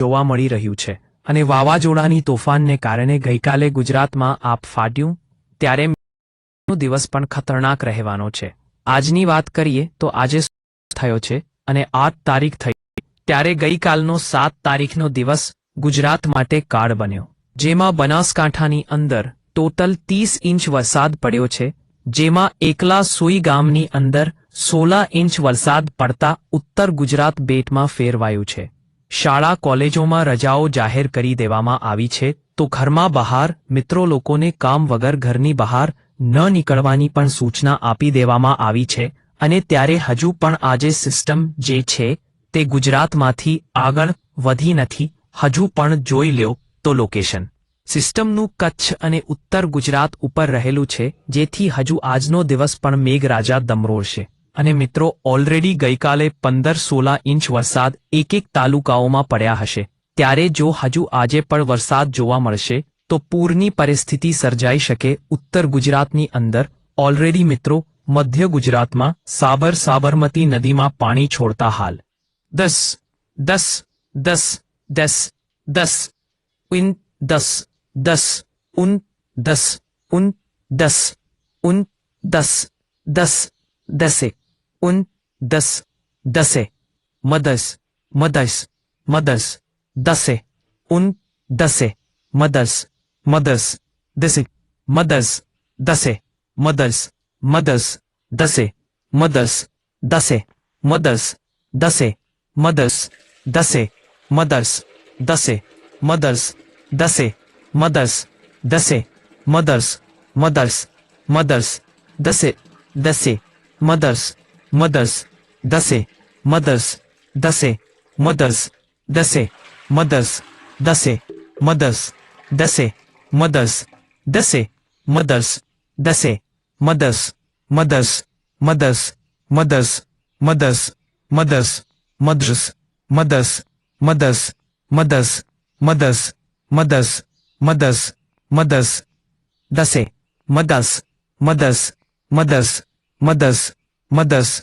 જોવા મળી રહ્યું છે અને વાવાઝોડાની તોફાનને કારણે ગઈકાલે ગુજરાતમાં આપ ફાટ્યું ત્યારે દિવસ પણ ખતરનાક રહેવાનો છે. આજની વાત કરીએ તો આજે થયો છે અને આઠ તારીખ થઈ ત્યારે ગઈકાલનો સાત તારીખનો દિવસ ગુજરાત માટે કાળ બન્યો. જેમાં બનાસકાંઠાની અંદર ટોટલ ત્રીસ ઇંચ વરસાદ પડ્યો છે, જેમાં એકલા સુઈ ગામની અંદર સોળા ઇંચ વરસાદ પડતા ઉત્તર ગુજરાત બેટમાં ફેરવાયું છે. શાળા કોલેજોમાં રજાઓ જાહેર કરી દેવામાં આવી છે, તો ઘરમાં બહાર, મિત્રો લોકોને કામ વગર ઘરની બહાર ન નીકળવાની પણ સૂચના આપી દેવામાં આવી છે, અને ત્યારે હજુ પણ આજે સિસ્ટમ જે છે, તે ગુજરાતમાંથી આગળ વધી નથી, હજુ પણ જોઈ લ્યો, તો લોકેશન સિસ્ટમનું કચ્છ અને ઉત્તર ગુજરાત ઉપર રહેલું છે, જેથી હજુ આજનો દિવસ પણ મેઘરાજા દમરોળશે. અને મિત્રો ઓલરેડી ગઈકાલે પંદર સોળા ઇંચ વરસાદ એક એક તાલુકાઓમાં પડ્યા હશે. ત્યારે જો હજુ આજે પણ વરસાદ જોવા મળશે, તો પૂરની પરિસ્થિતિ સર્જાઈ શકે ઉત્તર ગુજરાતની અંદર. ઓલરેડી મિત્રો, મધ્ય ગુજરાતમાં સાબર સાબરમતી નદીમાં પાણી છોડતા હાલ. દસ દસ દસ દસ દસ, ઉન, દસ દસ, ઉન દસ ઉન દસ ઉન, દસ દસ, દસે. ان دس دسے مدس مدس مدس دسے ان دسے مدس مدس دسے مدس دسے مدس مدس دسے مدس دسے مدس دسے مدس دسے مدرس دسے مدرس دسے مدرس دسے مدرس مدرس مدرس دسے دسے مدرس મદર્સ દસે મદર્સ દસે મદર્સ દસે મદર્સ દસે મદર્સ દસે મદર્સ દસે મદર્સ દસે મદર્સ મદર્સ મદર્સ મદર્સ મદર્સ મદર્સ મદર્સ મદર્સ મદર્સ મદર્સ મદર્સ મદર્સ મદર્સ મદર્સ દસે મદર્સ મદર્સ મદર્સ મદર્સ મદર્સ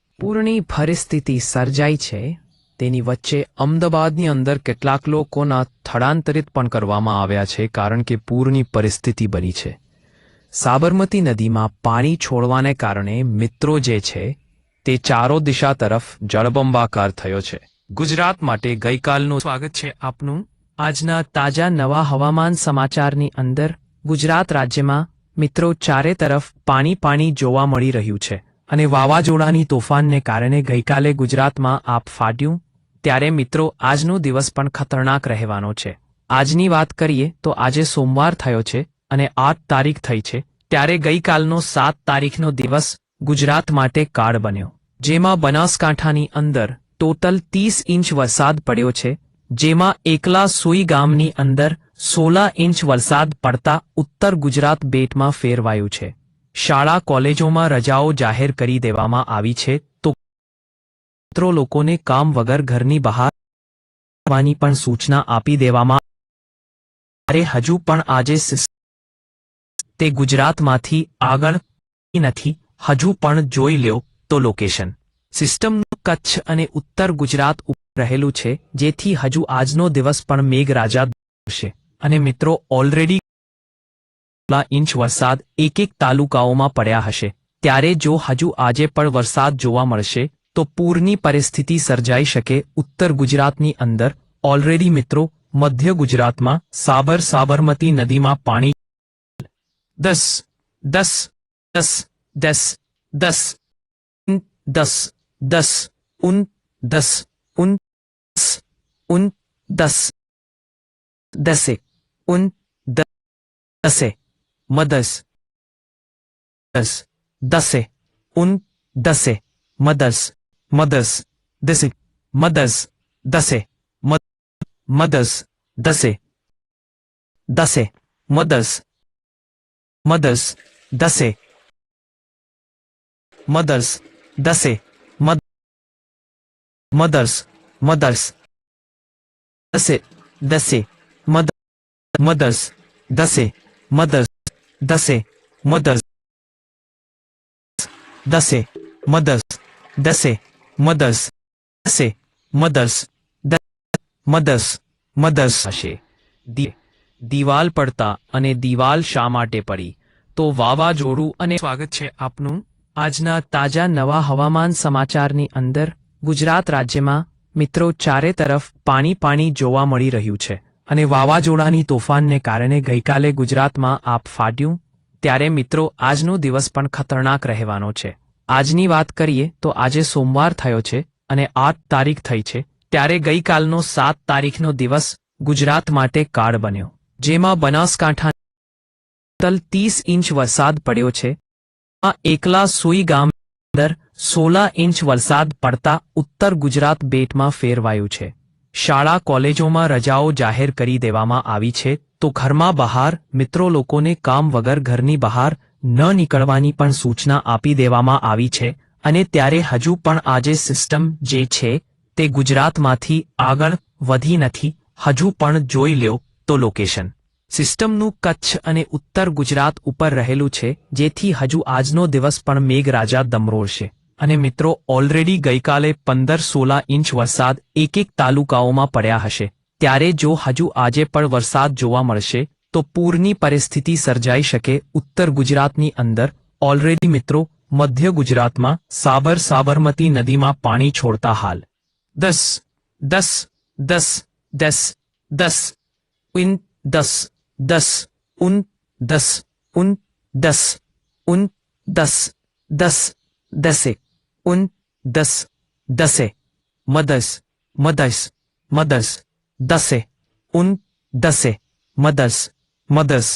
પૂરની પરિસ્થિતિ સર્જાઈ છે, તેની વચ્ચે અમદાવાદની અંદર કેટલાક લોકોના સ્થળાંતરિત પણ કરવામાં આવ્યા છે કારણ કે પૂરની પરિસ્થિતિ બની છે. સાબરમતી નદીમાં પાણી છોડવાને કારણે મિત્રો જે છે, તે ચારો દિશા તરફ જળબંબાકાર થયો છે. ગુજરાત માટે ગઈકાલનું સ્વાગત છે આપનું. આજના તાજા નવા હવામાન સમાચારની અંદર ગુજરાત રાજ્યમાં મિત્રો ચારે તરફ પાણી પાણી જોવા મળી રહ્યું છે. અને વાવાઝોડાની તોફાનને કારણે ગઈકાલે ગુજરાતમાં આપ ફાટ્યું? ત્યારે મિત્રો, આજનો દિવસ પણ ખતરનાક રહેવાનો છે. આજની વાત કરીએ તો આજે સોમવાર થયો છે અને આઠ તારીખ થઈ છે. ત્યારે ગઈકાલનો સાત તારીખનો દિવસ ગુજરાત માટે કાળ બન્યો. જેમાં બનાસકાંઠાની અંદર ટોટલ ત્રીસ ઇંચ વરસાદ પડ્યો છે. જેમાં એકલા સુઈ ગામની અંદર સોળા ઇંચ વરસાદ પડતા ઉત્તર ગુજરાત બેટમાં ફેરવાયું છે. શાળા કોલેજોમાં રજાઓ જાહેર કરી દેવામાં આવી છે, તો મિત્રો લોકોને કામ વગર ઘરની બહાર આવવાની પણ સૂચના આપી દેવામાં અરે હજુ પણ આજે તે ગુજરાતમાંથી આગળ નથી, હજુ પણ જોઈ લ્યો તો લોકેશન સિસ્ટમનું કચ્છ અને ઉત્તર ગુજરાત રહેલું છે, જેથી હજુ આજનો દિવસ પણ મેઘરાજા છે અને મિત્રો ઓલરેડી કેટલા ઇંચ વરસાદ એક એક તાલુકાઓમાં પડ્યા હશે. ત્યારે જો હજુ આજે પણ વરસાદ જોવા મળશે, તો પૂરની પરિસ્થિતિ સર્જાઈ શકે ઉત્તર ગુજરાતની અંદર. ઓલરેડી મિત્રો, મધ્ય ગુજરાતમાં સાબર સાબરમતી નદીમાં પાણી દસ દસ દસ દસ દસ દસ દસ, ઉન દસ, ઉન ઉન, દસ, દસે, ઉન દસે. मदस। दस। दसे। उन। दसे। मदस। मदस। दसे। मदस। दसे। मदस। दसे। दसे। मदस। मदस। दसे। मदर्स दसे। मद। मदर्स मदर्स दसे। दसे। मद। मदर्स दसे। मदर्स દસે મદર્સ દસે મદર્સ દસે મદર્સ દસે મદર્સ મદર્સ મદર્સ હશે. દિવાલ પડતા અને દિવાલ શા માટે પડી? તો વાવાઝોડું અને સ્વાગત છે આપનું આજના તાજા નવા હવામાન સમાચારની અંદર ગુજરાત રાજ્યમાં મિત્રો ચારે તરફ પાણી પાણી જોવા મળી રહ્યું છે. અને વાવાઝોડાની તોફાનને કારણે ગઈકાલે ગુજરાતમાં આપ ફાટ્યું? ત્યારે મિત્રો, આજનો દિવસ પણ ખતરનાક રહેવાનો છે. આજની વાત કરીએ તો આજે સોમવાર થયો છે અને આઠ તારીખ થઈ છે. ત્યારે ગઈકાલનો સાત તારીખનો દિવસ ગુજરાત માટે કાળ બન્યો, જેમાં બનાસકાંઠા તલ ત્રીસ ઇંચ વરસાદ પડ્યો છે. આ એકલા સુઈ ગામ અંદર સોળા ઇંચ વરસાદ પડતા ઉત્તર ગુજરાત બેટમાં ફેરવાયું છે. શાળા કોલેજોમાં રજાઓ જાહેર કરી દેવામાં આવી છે, તો ઘરમાં બહાર, મિત્રો લોકોને કામ વગર ઘરની બહાર ન નીકળવાની પણ સૂચના આપી દેવામાં આવી છે, અને ત્યારે હજુ પણ આજે સિસ્ટમ જે છે, તે ગુજરાતમાંથી આગળ વધી નથી, હજુ પણ જોઈ લ્યો, તો લોકેશન સિસ્ટમનું કચ્છ અને ઉત્તર ગુજરાત ઉપર રહેલું છે, જેથી હજુ આજનો દિવસ પણ મેઘરાજા દમરોળશે. અને મિત્રો ઓલરેડી ગઈકાલે પંદર સોળા ઇંચ વરસાદ એક એક તાલુકાઓમાં પડ્યા હશે. ત્યારે જો હજુ આજે પણ વરસાદ જોવા મળશે, તો પૂરની પરિસ્થિતિ સર્જાઈ શકે ઉત્તર ગુજરાતની અંદર. ઓલરેડી મિત્રો, મધ્ય ગુજરાતમાં સાબર સાબરમતી નદીમાં પાણી છોડતા હાલ. દસ દસ દસ દસ દસ, ઉન, દસ દસ, ઉન દસ ઉન દસ ઉન, દસ દસ, દસે. ઉન દસ દસે મદસ મદસ મદસ દસે ઉન દસે મદસ મદસ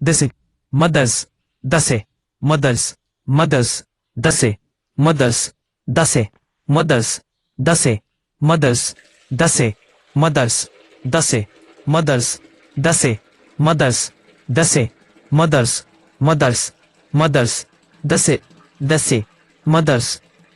દસે મદસ દસે મદસ મદસ દસે મદસ દસે મદસ દસે મદસ દસે મદર્સ દસે મદર્સ દસે મદર્સ દસે મદર્સ મદર્સ મદર્સ દસે દસે મદર્સ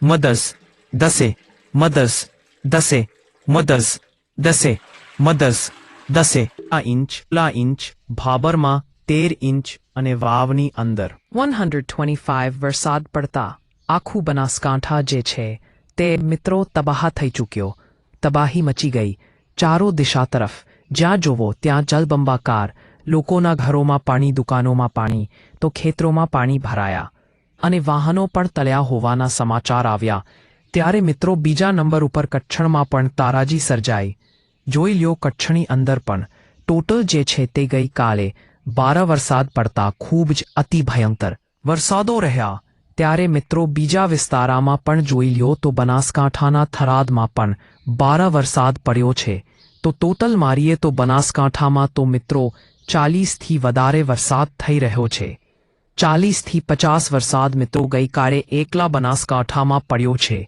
મદર્સ, દસે મદર્સ દસે મદર્સ દસે મદર્સ, દસે, આ ઇંચ, લા ઇંચ, ભાબરમાં તેર ઇંચ અને વાવની અંદર. વન હંડ્રેડ ટ્વેન્ટી ફાઇવ વરસાદ પડતા આખું બનાસકાંઠા જે છે તે મિત્રો તબાહ થઈ ચૂક્યો. તબાહી મચી ગઈ. ચારો દિશા તરફ, જ્યાં જોવો ત્યાં જલબંબાકાર, લોકોના ઘરોમાં પાણી, દુકાનોમાં પાણી, તો ખેતરોમાં પાણી ભરાયા. અને વાહનો પણ તળ્યા હોવાના સમાચાર આવ્યા. ત્યારે મિત્રો બીજા નંબર ઉપર કચ્છણમાં પણ તારાજી સર્જાઈ. જોઈ લ્યો કચ્છની અંદર પણ. ટોટલ જે છે તે ગઈકાલે બાર વરસાદ પડતા ખૂબ જ અતિ ભયંકર વરસાદો રહ્યા. ત્યારે મિત્રો બીજા વિસ્તારામાં પણ જોઈ લ્યો તો બનાસકાંઠાના થરાદમાં પણ બાર વરસાદ પડ્યો છે. તો ટોટલ મારીએ તો બનાસકાંઠામાં તો મિત્રો ચાલીસથી વધારે વરસાદ થઈ રહ્યો છે. ચાલીસથી પચાસ વરસાદ મિત્રો ગઈકાલે એકલા બનાસકાંઠામાં પડ્યો છે.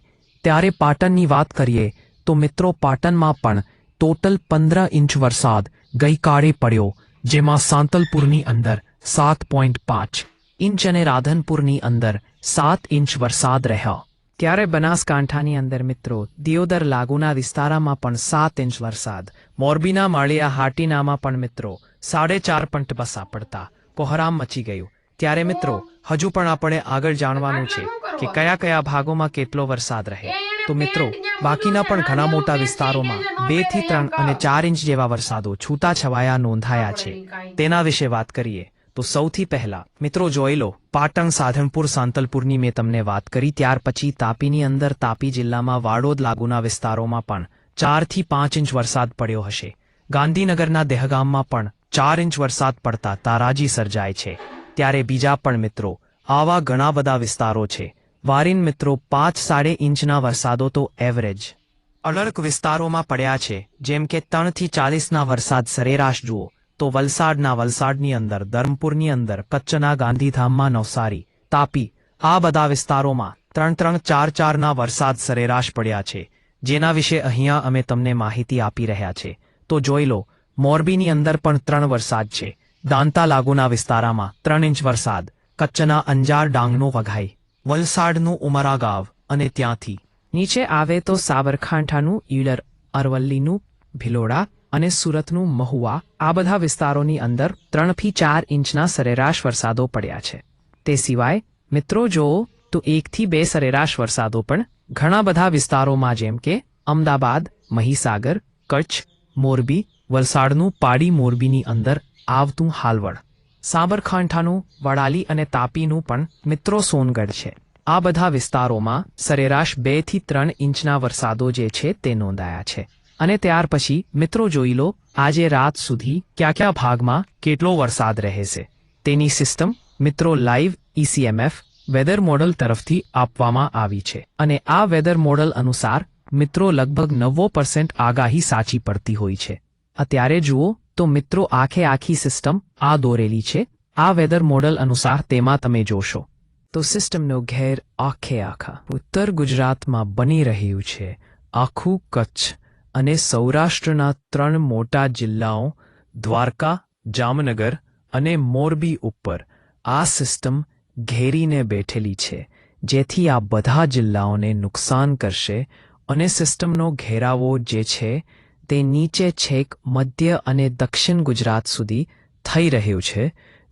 ત્યારે પાટણની વાત કરીએ, તો મિત્રો પાટણમાં પણ ટોટલ પંદર ઇંચ વરસાદ ગઈકાલે પડ્યો, જેમાં સાંતલપુરની અંદર સાત પોઈન્ટ પાંચ ઇંચ અને રાધનપુરની અંદર સાત ઇંચ વરસાદ રહ્યા. ત્યારે બનાસકાંઠાની અંદર મિત્રો દિયોદર લાગુના વિસ્તારમાં પણ સાત ઇંચ વરસાદ, મોરબીના માળિયા હાટીનામાં પણ મિત્રો સાડે ચાર પોઈન્ટ બસા પડતા કોહરામ મચી ગયું. ત્યારે મિત્રો હજુ પણ આપણે આગળ જાણવાનું છે કે કયા કયા ભાગોમાં કેટલો વરસાદ રહે. તો મિત્રો બાકીના પણ ઘણા મોટા વિસ્તારોમાં બેથી ત્રણ અને ચાર ઇંચ જેવા વરસાદો છૂટાછવાયા નોંધાયા છે. તેના વિશે વાત કરીએ તો સૌથી પહેલા મિત્રો જોઈ લો પાટણ સાધનપુર સાંતલપુરની મેં તમને વાત કરી ત્યાર પછી તાપીની અંદર તાપી જિલ્લામાં વાડોદ લાગુના વિસ્તારોમાં પણ ચારથી પાંચ ઇંચ વરસાદ પડ્યો હશે. ગાંધીનગરના દહેગામમાં પણ ચાર ઇંચ વરસાદ પડતા તારાજી સર્જાય છે. ત્યારે બીજા પણ મિત્રો, આવા ઘણા બધા વિસ્તારો છે. વારીન મિત્રો પાંચ સાડે ઇંચના વરસાદો તો એવરેજ અલર્ક વિસ્તારોમાં પડ્યા છે. જેમ કે ત્રણથી ચાલીસના વરસાદ સરેરાશ જુઓ, તો વલસાડના વલસાડની અંદર, ધરમપુરની અંદર, કચ્છના ગાંધીધામમાં નવસારી, તાપી, આ બધા વિસ્તારોમાં ત્રણ ત્રણ ચાર ચારના વરસાદ સરેરાશ પડ્યા છે. જેના વિશે અહીંયા અમે તમને માહિતી આપી રહ્યા છે. તો જોઈ લો, મોરબીની અંદર પણ ત્રણ વરસાદ છે. દાંતા લાગુના વિસ્તારામાં ત્રણ ઇંચ વરસાદ, કચ્છના અંજાર ડાંગનો વઘાઈ, વલસાડનું ઉમરા ગાવ અને ત્યાંથી. નીચે આવે તો સાબરકાંઠાનું ઈડર, અરવલ્લીનું ભિલોડા અને સુરતનું મહુવા, આ બધા વિસ્તારોની અંદર ત્રણથી ચાર ઇંચના સરેરાશ વરસાદો પડ્યા છે. તે સિવાય, મિત્રો જો, તો એકથી બે સરેરાશ વરસાદો પણ ઘણા બધા વિસ્તારોમાં જેમ કે અમદાવાદ, મહીસાગર, કચ્છ, મોરબી, વલસાડનું પાડી મોરબીની અંદર આવતું હાલવડ. સાબરકાંઠાનું વડાલી અને તાપીનું પણ મિત્રો સોનગઢ છે. આ બધા વિસ્તારોમાં સરેરાશ બેથી ત્રણ ઇંચના વરસાદો જે છે તે નોંધાયા છે. અને ત્યાર પછી મિત્રો જોઈ લો, આજે રાત સુધી કયા કયા ભાગમાં કેટલો વરસાદ રહેશે. તેની સિસ્ટમ મિત્રો લાઈવ ઈસીએમએફ, વેધર મોડલ તરફથી આપવામાં આવી છે. અને આ વેધર મોડલ અનુસાર મિત્રો લગભગ નવ્વો આગાહી સાચી પડતી હોય છે. અત્યારે જુઓ તો મિત્રો, આખે આખી સિસ્ટમ આ દોરેલી છે. આ વેધર મોડલ અનુસાર તેમાં તમે જોશો. તો સિસ્ટમનો ઘેર આખે આખા ઉત્તર ગુજરાતમાં બની રહ્યું છે. આખું કચ્છ અને સૌરાષ્ટ્રના ત્રણ મોટા જિલ્લાઓ, દ્વારકા, જામનગર અને મોરબી ઉપર આ સિસ્ટમ ઘેરીને બેઠેલી છે, જેથી આ બધા જિલ્લાઓને નુકસાન કરશે અને સિસ્ટમનો ઘેરાવો જે છે તે નીચે છેક મધ્ય અને દક્ષિણ ગુજરાત સુધી થઈ રહ્યું છે,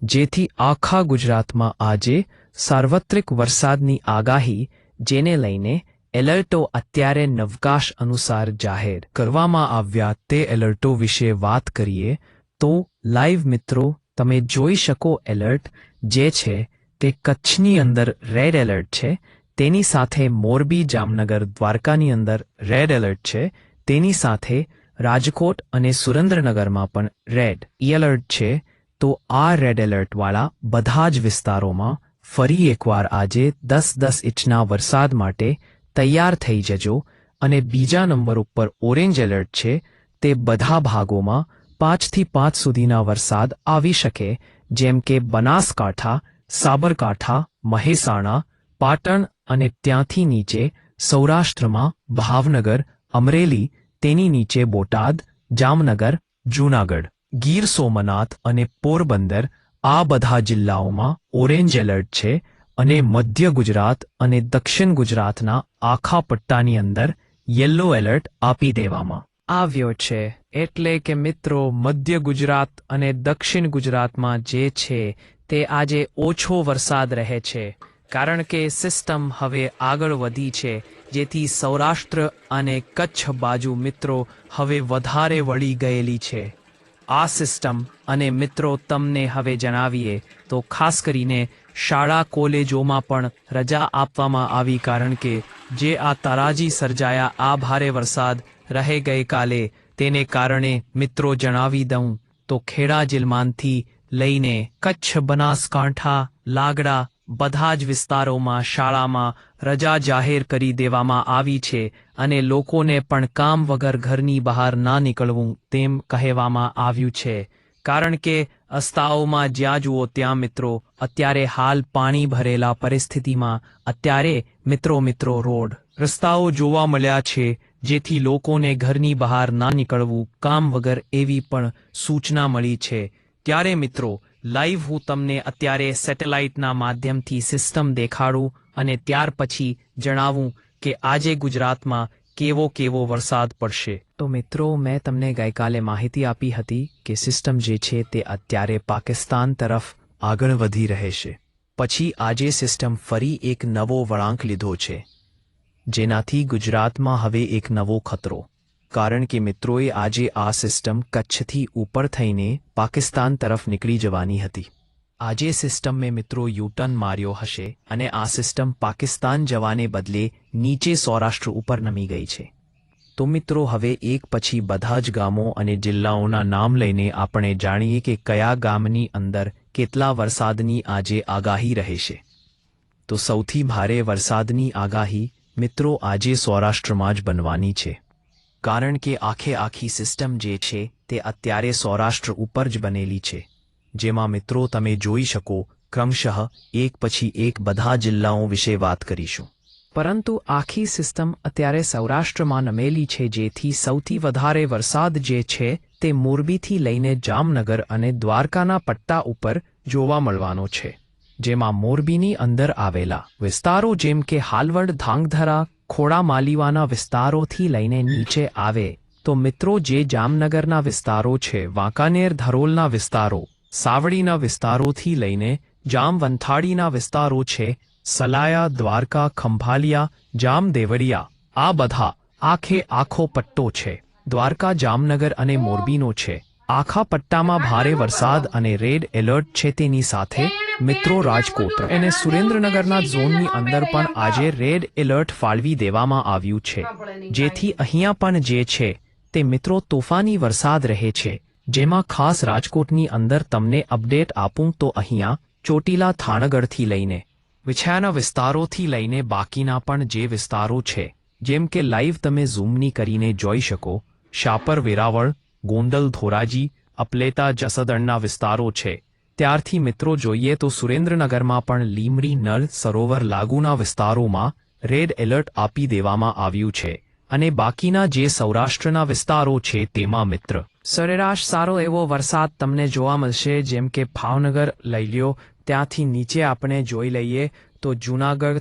જેથી આખા ગુજરાતમાં આજે સાર્વત્રિક વરસાદની આગાહી, જેને લઈને એલર્ટો અત્યારે નવકાશ અનુસાર જાહેર કરવામાં આવ્યા તે એલર્ટો વિશે વાત કરીએ તો લાઈવ મિત્રો, તમે જોઈ શકો એલર્ટ, જે છે તે કચ્છની અંદર રેડ એલર્ટ છે, તેની સાથે મોરબી જામનગર દ્વારકાની અંદર રેડ એલર્ટ છે, તેની સાથે રાજકોટ અને સુરેન્દ્રનગરમાં પણ રેડ એલર્ટ છે, તો આ રેડ એલર્ટવાળા બધા જ વિસ્તારોમાં ફરી એકવાર આજે દસ દસ ઇંચના વરસાદ માટે તૈયાર થઈ જજો અને બીજા નંબર ઉપર ઓરેન્જ એલર્ટ છે, તે બધા ભાગોમાં પાંચથી પાંચ સુધીના વરસાદ આવી શકે, જેમ કે બનાસકાંઠા, સાબરકાંઠા, મહેસાણા, પાટણ અને ત્યાંથી નીચે સૌરાષ્ટ્રમાં ભાવનગર, અમરેલી તેની નીચે બોટાદ, જામનગર, જૂનાગઢ, ગીર સોમનાથ અને પોરબંદર આ બધા જિલ્લાઓમાં ઓરેન્જ એલર્ટ છે અને મધ્ય ગુજરાત અને દક્ષિણ ગુજરાતના આખા પટ્ટાની અંદર યલો એલર્ટ આપી દેવામાં આવ્યો છે. એટલે કે મિત્રો, મધ્ય ગુજરાત અને દક્ષિણ ગુજરાતમાં જે છે તે આજે ઓછો વરસાદ રહે છે. કારણ કે સિસ્ટમ હવે આગળ વધી છે. જેથી સૌરાષ્ટ્ર અને કચ્છ બાજુ મિત્રો હવે વધારે વળી ગયેલી છે. આ સિસ્ટમ અને મિત્રો તમને હવે જણાવીએ તો ખાસ કરીને શાળા કોલેજોમાં પણ રજા આપવામાં આવી કારણ કે જે આ તારાજી સર્જાયા આ ભારે વરસાદ રહે ગઈકાલે તેને કારણે મિત્રો જણાવી દઉં તો ખેડા જિલ્લામાંથી લઈને કચ્છ બનાસકાંઠા, લાગડા બધા જ વિસ્તારોમાં, શાળામાં રજા જાહેર કરી દેવામાં આવી છે અને લોકોને પણ કામ વગર ઘરની બહાર ના નીકળવું તેમ કહેવામાં આવ્યું છે. કારણ કે, અસ્તાઓમાં જ્યાં જુઓ ત્યાં મિત્રો, અત્યારે હાલ પાણી ભરેલા પરિસ્થિતિમાં અત્યારે મિત્રો મિત્રો રોડ, રસ્તાઓ જોવા મળ્યા છે, જેથી લોકોને ઘરની બહાર ના નીકળવું કામ વગર એવી પણ સૂચના મળી છે. ત્યારે મિત્રો લાઈવ હું તમને અત્યારે સેટેલાઇટના માધ્યમથી સિસ્ટમ દેખાડું અને ત્યાર પછી જણાવું કે આજે ગુજરાતમાં કેવો કેવો વરસાદ પડશે. તો મિત્રો, મેં તમને ગઈકાલે માહિતી આપી હતી કે સિસ્ટમ જે છે તે અત્યારે પાકિસ્તાન તરફ આગળ વધી રહેશે પછી આજે સિસ્ટમ ફરી એક નવો વળાંક લીધો છે. જેનાથી ગુજરાતમાં હવે એક નવો ખતરો કારણ કે મિત્રોએ આજે આ સિસ્ટમ કચ્છથી ઉપર થઈને પાકિસ્તાન તરફ નીકળી જવાની હતી. આજે સિસ્ટમ મેં મિત્રો યુટર્ન માર્યો હશે અને આ સિસ્ટમ પાકિસ્તાન જવાને બદલે નીચે સૌરાષ્ટ્ર ઉપર નમી ગઈ છે. તો મિત્રો હવે એક પછી બધા જ ગામો અને જિલ્લાઓના નામ લઈને આપણે જાણીએ કે કયા ગામની અંદર કેટલા વરસાદની આજે આગાહી રહેશે. તો સૌથી ભારે વરસાદની આગાહી મિત્રો આજે સૌરાષ્ટ્રમાં જ બનવાની છે. કારણ કે આખે આખી સિસ્ટમ જે છે તે અત્યારે સૌરાષ્ટ્ર ઉપર જ બનેલી છે. જેમાં મિત્રો તમે જોઈ શકો, ક્રમશઃ એક પછી એક બધા જિલ્લાઓ વિશે વાત કરીશું. પરંતુ આખી સિસ્ટમ અત્યારે સૌરાષ્ટ્રમાં નમેલી છે જેથી સૌથી વધારે વરસાદ જે છે તે મોરબીથી લઈને જામનગર અને દ્વારકાના પટ્ટા ઉપર જોવા મળવાનો છે. જેમાં મોરબીની અંદર આવેલા વિસ્તારો જેમ કે હાલવડ, ધાંગધરા ખોડા માલીવાના વિસ્તારોથી લઈને નીચે આવે, તો મિત્રો જે જામનગરના વિસ્તારો છે, વાંકાનેર ધરોલના વિસ્તારો, સાવડીના વિસ્તારોથી લઈને જામવંથાળીના વિસ્તારો છે, સલાયા, દ્વારકા, ખંભાલિયા, જામદેવડિયા, આ બધા આખે આખો પટ્ટો છે, દ્વારકા, જામનગર અને મોરબીનો છે. આખા પટ્ટામાં ભારે વરસાદ અને રેડ એલર્ટ છે તેની સાથે મિત્રો રાજકોટ અને સુરેન્દ્રનગરના ઝોનની અંદર પણ આજે રેડ એલર્ટ ફાળવી દેવામાં આવ્યું છે. જેથી અહીંયા પણ જે છે તે મિત્રો તોફાની વરસાદ રહે છે. જેમાં ખાસ રાજકોટની અંદર તમને અપડેટ આપું તો અહીંયા ચોટીલા થાણગઢથી લઈને વિછાયાના વિસ્તારોથી લઈને બાકીના પણ જે વિસ્તારો છે, જેમ કે લાઈવ તમે ઝૂમની કરીને જોઈ શકો, શાપર વેરાવળ, ગોંડલ ધોરાજી, અપલેતા જસદણના વિસ્તારો છે. ત્યારથી મિત્રો જોઈએ તો સુરેન્દ્રનગરમાં પણ લીમડી નળ સરોવર લાગુના વિસ્તારોમાં રેડ એલર્ટ આપી દેવામાં આવ્યું છે અને બાકીના જે સૌરાષ્ટ્રના વિસ્તારો છે તેમાં મિત્ર. સરેરાશ સારો એવો વરસાદ તમને જોવા મળશે જેમ કે ભાવનગર લઈ લ્યો, ત્યાંથી નીચે આપણે જોઈ લઈએ તો જૂનાગઢ